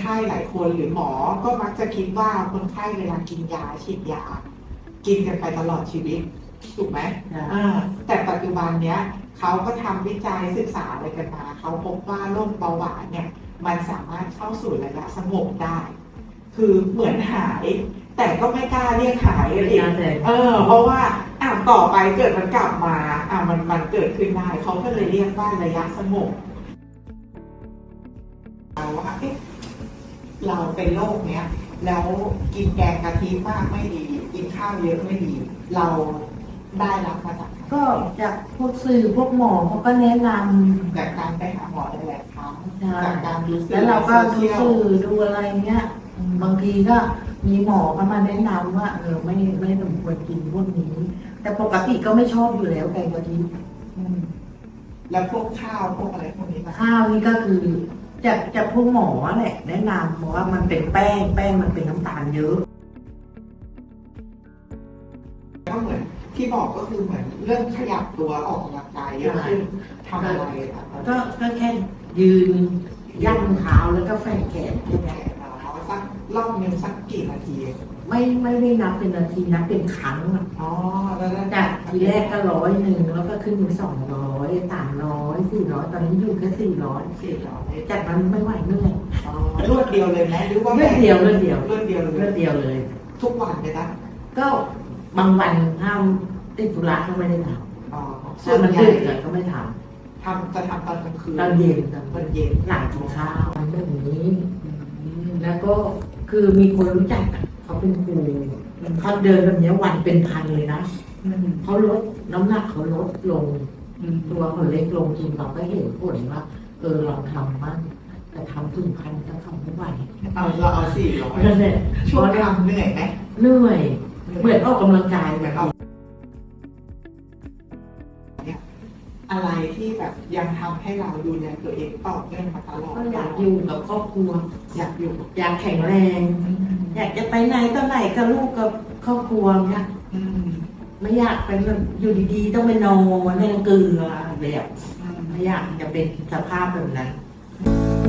ไข้หลายคนหรือหมอก็มักจะคิดว่าคนไข้เวลากินยาฉีดยา กินกันไปตลอดชีวิตถูกไหมจ้ะอ่าแต่ปัจจุบันเนี้ยเขาก็ทำวิจัยศึกษาอะไรกันมาเขาพบว่าโรคเบาหวานเนี่ย มันสามารถเข้าสู่ระยะสงบได้ คือเหมือนหาย แต่ก็ไม่กล้าเรียกหายกันอีกแต่เออ เพราะว่าอะต่อไปเกิดมันกลับมาอะมันมันเกิดขึ้นได้เขาก็เลยเรียกว่าระยะสงบเรา ว่าเอ๊ะเราเป็นโรคเนี้ยแล้วกินแกงกะทิมากไม่ดี กินข้าวเยอะไม่ดี เราได้รับมาจากไหนก็จากพวกสื่อพวกหมอเขาก็แนะนจากการไปหาหมอหลายๆครั้งำใช่จากการดูแล้วเราก็ดูโซเชียลสื่อดูอะไรเงี้ยบางทีก็มีหมอก็มาแนะนำว่าเออไม่ไม่สมควรกินพวกนี้ แต่ปกติก็ไม่ชอบอยู่แล้วแกงกะทิอืมแล้วพวกข้าวพวกอะไรพวกนี้นะข้าวนี่ก็คือ จากจากพวกหมอแหละแนะนำบอกว่ามันเป็นแป้ง แป้งมันเป็นน้ำตาลเยอะ ก็เหมือนที่บอกก็คือเหมือนเรื่องขยับตัวออกกำลังกายเยอะขึ้นทำอะไรอะก็ก็แค่ยืนย่ำเท้าแล้วก็แฝงแขนแค่แขนี้นเราสักรอบหนึงสักกี่นาที ไม่ไม่ได้นับเป็นนาทีนับเป็นครั้งอะอ๋อ แล้วแล้วจากทีแรกก็ร้อยหนึ่งแล้วก็ขึ้นเป็นสองร้อยสามร้อยสี่ร้อยตอนนี้อยู่แค่สี่ร้อยสี่ร้อยจากนั้นไม่ไหวเหนื่อยอ๋อรวดเดียวเลยไหมหรือว่าเลือดเดียวเลือดเดียวรวดเดียวเลเลือยดเดียวเลย ทุกวันเลยนะก็บางวันถ้าติดธุระก็ไม่ได้ทอ๋อำส่ส่ววนนมัมันนดึดึกกเลยก็ไม่ททำจะทำตอนกลางคืนำตอนเย็นตอนตอนเย็นหลังกินข้าวแบบนี้ แล้วก็ คือมีคนรู้จักอะเขาเป็นครูเขาเดินแบบเนี้ยวันเป็นพันเลยนะอืมเขาลดน้ำหนักเขาลดลงอืมตัวเขาเล็กลงจริงเราก็เห็นผลว่าเออลองทำบ้างแต่ทำถึงพันก็ทำไม่ไหวเอาเราเอาสี่ร้อยนั่นแหละช่วงทำเหนื่อยไหมเหนื่อยเหมือนออกกำลังกายเหแบมือนบเอาอะไรที่แบบยังทำให้เราดูแลตัวเองต่อเนื่องมาตลอดก็ อยากอยู่กับครอบครัว อยากอยู่อยากแข็งแรง อยากจะไปไหนต่อไหนกับลูกกับครอบครัวเนี่ยอืมไม่อยากเป็นแบบอยู่ดีๆ ต้องไปนอนในเกลือแบบอืมไม่อยากจะเป็นสภาพแบบนั้นอืม